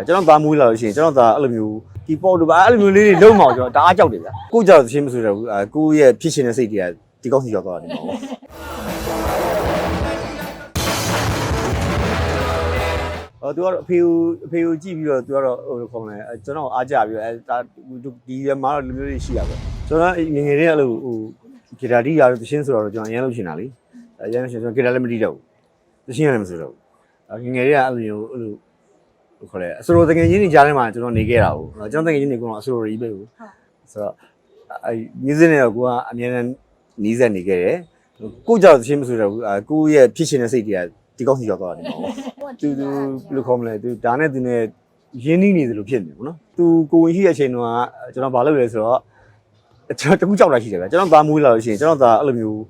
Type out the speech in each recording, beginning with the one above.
ဗျာကျွန်တော်သားမွေးလာလို့ရှိရင်ကျွန်တော်သားအဲ့လိုမျိုးဒီပေါ့တို့ပါအဲ့လိုမျိုးလေးတွေလုံးမအောင်ကျွန်တော်တအားကြောက်တယ်ဗျာကိုကြောက်သချင်းမဆိုတော့ဘူးအဲကိုရဲ့ဖြစ်ရှင်တဲ့စိတ်တွေကဒီကောက်စီရောက်သွားတယ်ပေါ့အော်သူကတော့အဖေကိုအဖေကိုကြည့်ပြီးတော့သူကတော့ဟိုလိုခေါ်မလဲအဲကျွန်တော်အားကြပြီးတော့အဲဒါဒီရမှာတော့လူမျိုးတွေရှိတာပဲကျွန်တော်ငယ်ငယ်လေးကအဲ့လိုဟိုဂီတာတီးရတော့သချင်းဆိုတော့ကျွန်တော်အရင်လုပ်ချင်တာလေအရင်လို့ရှိရင်ကျွန်တော်ဂီတာလည်းမတီးတော့ဘူးသချင်းလည်းမဆိုတော့ဘူးငယ်ငယ်လေးကအဲ့လိုမျိုးအဲ့လိုဟို ခေါ်လဲအစိုးရတကယ်ချင်းတွေကြားထဲမှာကျွန်တော်နေခဲ့တာကိုကျွန်တော်တကယ်ချင်းတွေကတော့အစိုးရကြီးပဲကိုဆိုတော့အဲမြူးစင်နဲ့တော့ကိုကအမြဲတမ်းနီးစက်နေခဲ့တယ်ကိုကြောက်သချင်းမဆိုတော့ဘူးအဲကိုရဲ့ဖြစ်ရှင်တဲ့စိတ်တွေကဒီကောက်စီရောက်သွားတယ်ပေါ့သူသူဘယ်လိုခေါ်မလဲသူဒါနဲ့သူနဲ့ရင်းနှီးနေသလိုဖြစ်နေပေါ့နော်သူကိုဝင်ရှိတဲ့အချိန်တုန်းကကျွန်တော်ဘာလုပ်လဲဆိုတော့ကျွန်တော်တကူကြောက်တာရှိတယ်ဗျကျွန်တော်သားမွေးလာလို့ရှိရင်ကျွန်တော်သားအဲ့လိုမျိုး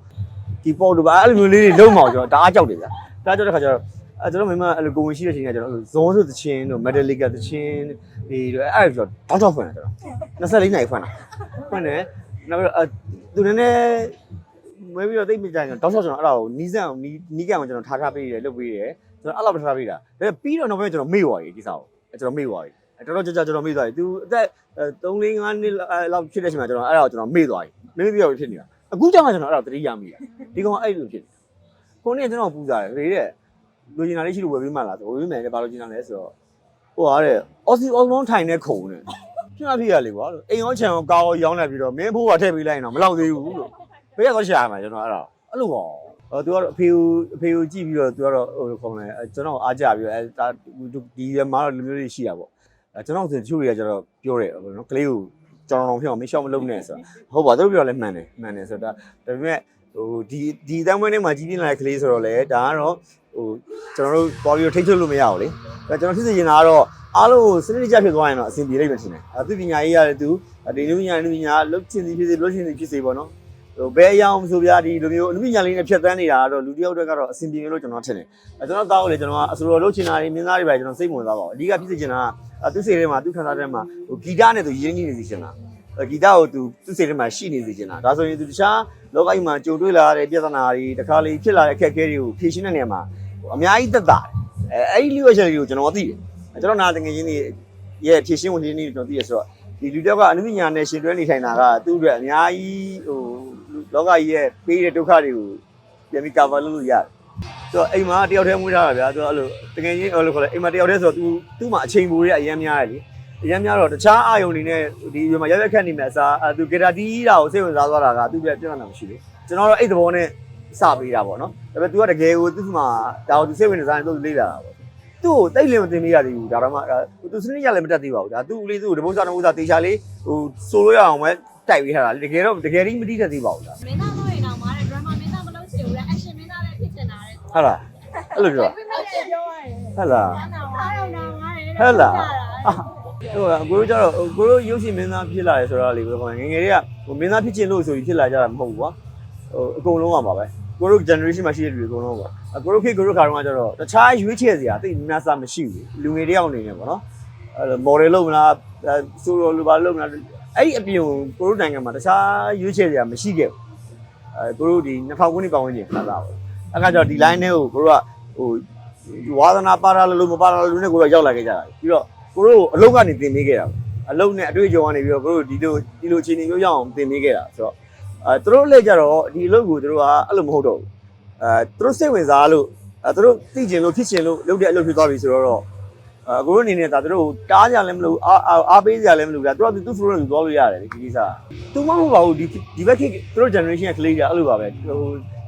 ဒီပေါ့တို့ပါအဲ့လိုမျိုးလေးတွေလုံးမအောင်ကျွန်တော်တအားကြောက်တယ်ဗျတအားကြောက်တဲ့ခါကျတော့ အဲကျွန်တော်မိမအဲ့လိုကိုဝင်ရှိတဲ့အချိန်ကကျွန်တော်ဇွန်ဆိုတချင်းတို့မက်ဒလီကတချင်းဒီလိုအဲ့ဒါကျွန်တော်တောက်တောက်ဖွင့်တယ်ကျွန်တော်24နိုင်ဖွင့်တာဖွင့်တယ်နောက်ပြီးတော့သူနည်းနည်းမွေးပြီးတော့တိတ်မကြိုင်ကျွန်တော်တောက်တောက်ကျွန်တော်အဲ့ဒါကိုနီးစက်အောင်နီးနီးကံအောင်ကျွန်တော်ထားထားပေးတယ်လုပ်ပေးတယ်ကျွန်တော်အဲ့လောက်ပဲထားပေးတာဒါပြီးတော့နောက်ပိုင်းကျွန်တော်မေ့သွားပြီဒီစားကိုကျွန်တော်မေ့သွားပြီတော်တော်ကြာကြာကျွန်တော်မေ့သွားပြီသူအသက်3 4 5နှစ်လောက်ဖြစ်တဲ့အချိန်မှာကျွန်တော်အဲ့ဒါကိုကျွန်တော်မေ့သွားပြီမေ့ပြီးတော့ဖြစ်နေတာအခုကြောင့်ကျွန်တော်အဲ့ဒါသတိရမိတာဒီကောင်အဲ့လိုဖြစ်နေခုနေ့ကျွန်တော်ပူစားတယ်လေတဲ့ လိုချင်တာလေးရှိလို့ဝယ်ပေးမှလားဆိုဝယ်ပေးမယ်လေဘာလို့ချင်တာလဲဆိုတော့ဟိုအားတဲ့အော်စီအော်လုံးထိုင်နေခုံနေဖြစ်မဖြစ်ရလေကွာလို့အိမ်ရောခြံရောကားရောရောင်းလိုက်ပြီးတော့မင်းဖိုးကထည့်ပေးလိုက်ရင်တော့မလောက်သေးဘူးလို့ဘေးကတော့ရှာရမှာကျွန်တော်အဲ့ဒါအဲ့လိုပေါ့ဟိုသူကတော့အဖေကိုအဖေကိုကြည့်ပြီးတော့သူကတော့ဟိုလိုခေါ်မလဲအဲကျွန်တော်အားကြပြီးတော့အဲဒါဒီရမှာတော့လူမျိုးတွေရှိတာပေါ့အဲကျွန်တော်ဆိုတချို့တွေကကျတော့ပြောတယ်ဟိုနော်ကလေးကိုကျွန်တော်တော့ဖြစ်အောင်မရှောက်မလုပ်နဲ့ဆိုတော့ဟုတ်ပါသူတို့ပြောလဲမှန်တယ်မှန်တယ်ဆိုတော့ဒါဒါပေမဲ့ဟိုဒီဒီတန်းမွေးထဲမှာကြီးပြင်းလာတဲ့ကလေးဆိုတော့လေဒါကတော့ ဟိုကျွန်တော်တို့ပေါ်ပြီးထိတ်ထုတ်လို့မရဘူးလေအဲကျွန်တော်ဖြစ်စီရင်တာကတော့အားလုံးကိုစနစ်တကျဖြစ်သွားရင်တော့အဆင်ပြေလိမ့်မယ်ထင်တယ်အဲသူပညာရေးရတယ်သူဒီလူပညာလူပညာလုတ်ချင်စီဖြစ်စေလုတ်ချင်စီဖြစ်စေပေါ့နော်ဟိုဘယ်အရာအောင်ဆိုပြဒီလိုမျိုးလူပညာလေးနဲ့ဖြတ်သန်းနေတာကတော့လူတစ်ယောက်တည်းကတော့အဆင်ပြေလို့ကျွန်တော်ထင်တယ်အဲကျွန်တော်တောက်လေကျွန်တော်ကအစလိုလုတ်ချင်တာတွေမင်းသားတွေပဲကျွန်တော်စိတ်ဝင်စားပါဘူးအဓိကဖြစ်စီချင်တာကသူစိတ်ထဲမှာသူခံစားတဲ့မှာဟိုဂီတနဲ့သူရင်းနှီးနေစီချင်တာဂီတကိုသူသူစိတ်ထဲမှာရှိနေစီချင်တာဒါဆိုရင်သူတခြားလောကကြီးမှာကြုံတွေ့လာတဲ့ပြဿနာတွေတခါလေဖြစ်လာတဲ့အခက်အခဲတွေကိုဖြေရှင်းတဲ့နေရာမှာ အများကြီးသက်သာတယ်အဲအဲ့ဒီလူရဲ့ချက်လေးကိုကျွန်တော်သိတယ်ကျွန်တော်နာတငယ်ချင်းတွေရဲ့ဖြည့်ရှင်းဝင်ခြင်းတွေကျွန်တော်သိရဆိုတော့ဒီလူတစ်ယောက်ကအနုပညာနဲ့ရှင်တွဲနေထိုင်တာကသူ့အတွက်အများကြီးဟိုလောကကြီးရဲ့ပေးတဲ့ဒုက္ခတွေကိုပြန်ပြီး cover လုပ်လို့ရတယ်ဆိုတော့အိမ်မှာတယောက်တည်းမွေးထားတာဗျာသူကအဲ့လိုတကယ်ချင်းအဲ့လိုခေါ်လဲအိမ်မှာတယောက်တည်းဆိုတော့ तू သူ့မှာအချိန်ပိုတွေကအများများတယ်လေအများများတော့တခြားအာယုန်တွေနဲ့ဒီရွေမှာရက်ရက်ခက်နေမယ်အစားအဲသူဂီတာတီးတာကိုစိတ်ဝင်စားသွားတာကသူ့ပြပြဿနာမရှိလေကျွန်တော်တော့အဲ့သဘောနဲ့ စပေးတာပေါ့နော်ဒါပေမဲ့ तू ကတကယ်ကိုသူ့မှာဒါကို तू စိတ်ဝင်စားရင်သူလေးလာတာပေါ့သူ့ကိုတိတ်လင်မတင်မိရသေးဘူးဒါတော့မှသူစနစ်ရလည်းမတက်သေးပါဘူးဒါသူ့လေးသူ့ကိုတပုတ်စားတပုတ်စားတေချာလေးဟိုဆိုလို့ရအောင်ပဲတိုက်ပေးထားတာလေတကယ်တော့တကယ်ကြီးမတိတတ်သေးပါဘူးဒါမင်းသားလို့ရင်တော့မားတဲ့ drama မင်းသားမလုပ်ချင်ဘူးလေ action မင်းသားလည်းဖြစ်ချင်တာတဲ့ဟုတ်လားအဲ့လိုပြောပြပြချင်းပြောရတယ်ဟုတ်လားအားနာအားတော့နာမားတယ်ဟဲ့လားဟိုကကိုတို့ကျတော့ကိုတို့ရုပ်ရှင်မင်းသားဖြစ်လာတယ်ဆိုတော့လေဘယ်လိုခေါ်လဲငယ်ငယ်တွေကဟိုမင်းသားဖြစ်ချင်လို့ဆိုပြီးဖြစ်လာကြတာမဟုတ်ဘူးကွာဟိုအကုန်လုံးကပါပဲ ကိုတို့ generation မှာရှိတဲ့လူတွေအကုန်လုံးပါအကိုတို့ခေတ်ကိုတို့ခါတော့ကကျတော့တခြားရွေးချယ်စရာတိတ်များစားမရှိဘူးလူငယ်တယောက်အနေနဲ့ပေါ့နော်အဲ့လို model လုပ်မလားဆိုလိုလိုပါလုပ်မလားအဲ့ဒီအပြင်ကိုတို့နိုင်ငံမှာတခြားရွေးချယ်စရာမရှိခဲ့ဘူးအဲကိုတို့ဒီ2000ခုနှစ်ပတ်ဝန်းကျင်ခါသားပေါ့အဲ့ကကျတော့ဒီ line နဲ့ကိုကိုတို့ကဟိုဝါသနာပါရလို့မပါရလို့နဲ့ကိုတို့ရောက်လာခဲ့ကြတာပြီးတော့ကိုတို့အလုပ်ကနေတင်ပေးခဲ့တာပေါ့အလုပ်နဲ့အတွေ့အကြုံကနေပြီးတော့ကိုတို့ဒီလိုဒီလိုအခြေအနေမျိုးရအောင်တင်ပေးခဲ့တာဆိုတော့ အဲသူတို့လက်ကြတော့ဒီအလုပ်ကိုသူတို့ကအဲ့လိုမဟုတ်တော့ဘူးအဲသူတို့စိတ်ဝင်စားလို့အဲသူတို့သိကျင်လို့ဖြစ်ကျင်လို့လုပ်တဲ့အလုပ်ဖြစ်သွားပြီဆိုတော့အဲကိုတို့အနေနဲ့ဒါသူတို့တားကြလည်းမလို့အားအားပေးကြလည်းမလို့ဗျာသူကသူသူ့ flow နဲ့သူသွားလို့ရတယ်ဒီကိစ္စသူမဟုတ်ပါဘူးဒီဒီဘက်ခေတ်သူတို့ generation ကကလေးကြအဲ့လိုပါပဲဟို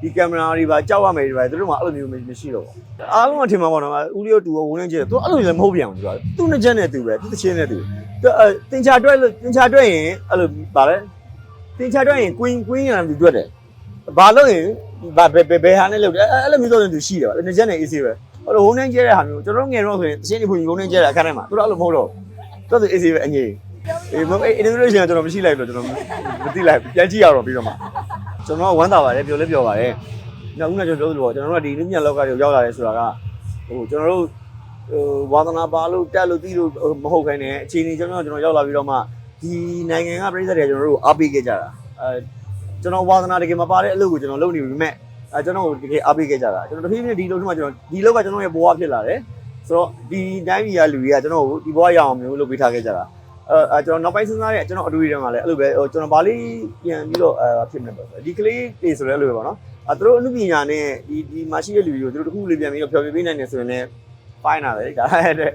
ဒီကင်မရာတွေပါကြောက်ရမယ်တွေပါသူတို့မှအဲ့လိုမျိုးမရှိတော့ဘူးအားလုံးကထင်မှာပေါ့နော်ဦးလျောတူဝုန်းနေကျသူအဲ့လိုလည်းမဟုတ်ပြန်ဘူးသူကသူ့နှစ်ချက်နဲ့သူပဲသူတစ်ချင်းနဲ့သူသူတင်ချာတွဲလို့တင်ချာတွဲရင်အဲ့လိုဗာလဲ တင်ချာတွဲရင် queen queen ရံသူတွက်တယ်ဘာလို့ရင်ဘာဘယ်ဘယ်ဘယ်ဟာနဲ့လုပ်တယ်အဲ့လိုမျိုးဆိုရင်သူရှိတယ်ဗာနှစ်ချက်နဲ့ easy ပဲအဲ့လိုဝုန်းနေကျတဲ့ဟာမျိုးကျွန်တော်ငယ်တော့ဆိုရင်တစ်ချင်းဒီဖွင့်ဝုန်းနေကျတဲ့အခန်းထဲမှာသူတို့အဲ့လိုမဟုတ်တော့သူသူ easy ပဲအငြိအေးမအဲ့ innovation ကကျွန်တော်မရှိလိုက်လို့ကျွန်တော်မသိလိုက်ပြန်ကြည့်ရတော့ပြီးတော့မှကျွန်တော်ဝမ်းသာပါတယ်ပြောလဲပြောပါတယ်နောက်ဦးနဲ့ကျွန်တော်ပြောသလိုပေါ့ကျွန်တော်တို့ကဒီနည်းညလောကတွေကိုရောက်လာတယ်ဆိုတာကဟိုကျွန်တော်တို့ဟိုဝါသနာပါလို့တက်လို့ပြီးလို့မဟုတ်ခိုင်းတဲ့အခြေအနေကျွန်တော်ကျွန်တော်ရောက်လာပြီးတော့မှ ဒီနိုင်ငံကပြည်သက်တွေကျွန်တော်တို့အားပေးခဲ့ကြတာအဲကျွန်တော်ဝါသနာတကယ်မပါတဲ့အလုပ်ကိုကျွန်တော်လုပ်နေပြီမဲ့အဲကျွန်တော်တကယ်အားပေးခဲ့ကြတာကျွန်တော်တဖြည်းဖြည်းဒီလုပ်ထမှကျွန်တော်ဒီလောက်ကကျွန်တော်ရဲ့ဘဝဖြစ်လာတယ်ဆိုတော့ဒီတိုင်းပြည်ကလူတွေကကျွန်တော်ကိုဒီဘဝရအောင်မျိုးလုပ်ပေးထားခဲ့ကြတာအဲအဲကျွန်တော်နောက်ပိုင်းစဉ်းစားတဲ့ကျွန်တော်အတွေ့အကြုံမှာလည်းအဲ့လိုပဲဟိုကျွန်တော်ဗာလေးပြန်ပြီးတော့အဲဖြစ်နေပါဆိုဒီကလေးတွေဆိုလည်းအဲ့လိုပဲပေါ့နော်အဲသူတို့အမှုပညာနဲ့ဒီဒီမှာရှိတဲ့လူတွေကိုသူတို့တစ်ခုလေးပြန်ပြီးတော့ဖျော်ဖြေပေးနိုင်တယ်ဆိုရင်လည်းပိုင်းလာတယ်ဒါတဲ့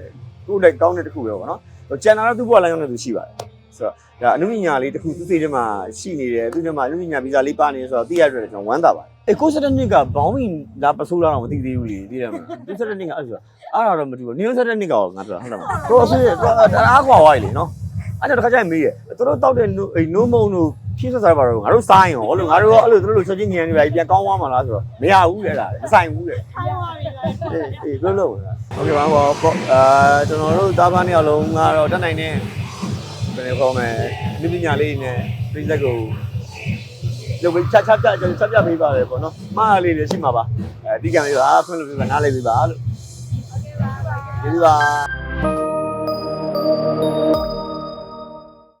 ကိုယ်လည်းကောင်းတဲ့တစ်ခုပဲပေါ့နော်ဟိုကျန်တာတော့သူ့ဘဝလမ်းကြောင်းနဲ့သူရှိပါတယ် ဆိုတော့ဒါအမှုပညာလေးတစ်ခုသူ့စိတ်ထဲမှာရှိနေတယ်သူ့ထဲမှာအမှုပညာဗီဇာလေးပါနေတယ်ဆိုတော့သိရတဲ့ကျွန်တော်ဝမ်းသာပါတယ်အေးကိုစတဲ့နှစ်ကဘောင်းဝင်လာပစိုးလာတော့မသိသေးဘူးလေသိတယ်မလားကိုစတဲ့နှစ်ကအဲ့ဆိုအဲ့ဒါတော့မတူဘူးနင်းဆက်တဲ့နှစ်ကောင်ငါပြောဟုတ်လားမတို့အဆွေတော့တအားကွာဝိုင်းလေနော်အဲ့ဒါတစ်ခါကျရင်မေးရသူတို့တောက်တဲ့အိနိုးမုံတို့ဖြည့်ဆက်စားပါတော့ငါတို့စားရင်ရောလို့ငါတို့ရောအဲ့လိုသူတို့လိုချက်ချင်းညံနေပါပြန်ကောင်းသွားမှာလားဆိုတော့မရဘူးလေအဲ့ဒါမဆိုင်ဘူးလေထိုင်သွားပြီလားအေးအေးလို့လို့ဟုတ်ကဲ့ပါဘောအာကျွန်တော်တို့တားပန်းနေအောင်လုံးကတော့တက်နိုင်တဲ့ဘ ယ်လိုခေါ်မလဲလူပညာလေးနဲ့ပြည်သက်ကိုလုပ်ပြီးချာချာပြချာချာပြပေးပါတယ်ပေါ့နော်မှားလေးတွေရှိမှာပါအဲဒီကံလေးပါဖွင့်လို့ပြပါနားလေးပြပါလို့ကျေးဇူးပါ